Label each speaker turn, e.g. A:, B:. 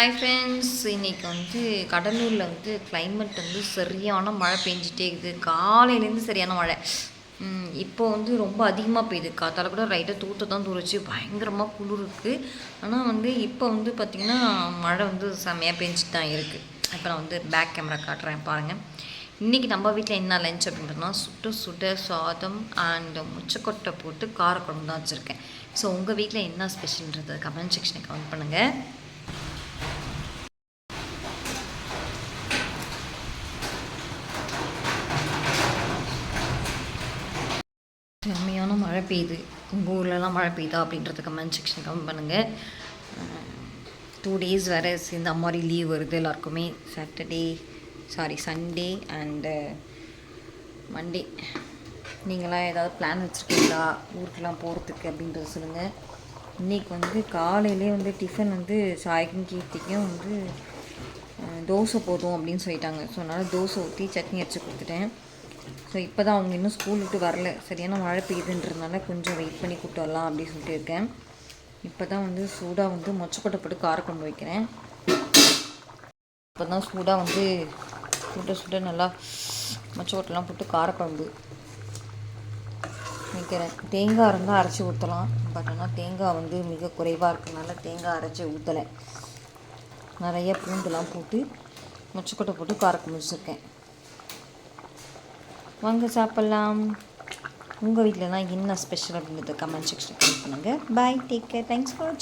A: Hi friends இன்றைக்கி வந்து கடலூரில் வந்து கிளைமேட் வந்து சரியான மழை பெஞ்சிட்டே இருக்குது. காலையிலேருந்து சரியான மழை. இப்போ வந்து ரொம்ப அதிகமாக பெய்யுது. காத்தால் கூட ரைட்டாக தூத்த தான் தூரிச்சு பயங்கரமாக குளிர் இருக்குது ஆனால் வந்து இப்போ வந்து பார்த்திங்கன்னா மழை வந்து செம்மையாக பெஞ்சிட்டு தான் இருக்குது இப்போ நான் வந்து பேக் கேமரா காட்டுறேன் பாருங்கள் இன்றைக்கி நம்ம வீட்டில் என்ன லஞ்ச் அப்படின்றதுனா சுட்டு சுட சாதம் அண்ட் முச்சக்கொட்டை போட்டு காரக்குழம்பு தான் வச்சுருக்கேன். ஸோ உங்கள் வீட்டில் என்ன ஸ்பெஷல்ன்றது கமெண்ட் செக்ஷனை கமெண்ட் பண்ணுங்கள் செம்மையான மழை பெய்யுது. உங்கள் ஊர்லலாம் மழை பெய்யுதா அப்படின்றத கமெண்ட் செக்ஷன் கமெண்ட் பண்ணுங்கள் டூ டேஸ் வேறு சேர்ந்து அம்மாரி லீவ் வருது எல்லாருக்குமே. Saturday sorry Sunday and Monday நீங்களாம் ஏதாவது பிளான் வச்சுருக்கீங்களா? ஊருக்கெலாம் போகிறதுக்கு அப்படின்றத சொல்லுங்கள் இன்றைக்கி வந்து காலையிலே வந்து டிஃபன் வந்து சாய்க்கும் கீர்த்திக்கும் வந்து தோசை போதும் அப்படின்னு சொல்லிட்டாங்க. ஸோ அதனால் தோசை ஊற்றி சட்னி அரைச்சி கொடுத்துட்டேன். ஸோ இப்போ தான் அவங்க இன்னும் ஸ்கூல் விட்டு வரல. சரியான மழை பெய்யுதுன்றதுனால கொஞ்சம் வெயிட் பண்ணி கூப்பிட்டு வரலாம் அப்படின்னு சொல்லிட்டு இருக்கேன். இப்போ தான் வந்து சூடாக வந்து மொச்சக்கொட்டை போட்டு காரக்குழம்பு வைக்கிறேன் இப்போ தான் சூடாக வந்து சுட சுட நல்லா மொச்சக்கொட்டைலாம் போட்டு காரக்குழம்பு வைக்கிறேன். தேங்காய் இருந்தால் அரைச்சி ஊற்றலாம் பட் ஆனால் தேங்காய் வந்து மிக குறைவாக இருக்கனால தேங்காய் அரைச்சி ஊற்றலை நிறைய பூண்டுலாம் போட்டு மொச்சக்கொட்டை போட்டு காரக்குழம்பு வச்சுருக்கேன். வாங்க சாப்பிட்லாம். உங்கள் தான் என்ன ஸ்பெஷல் அப்படின்றத கமெண்ட் செக்ஷன் பண்ணுங்கள் bye take care thanks for வாட்சிங்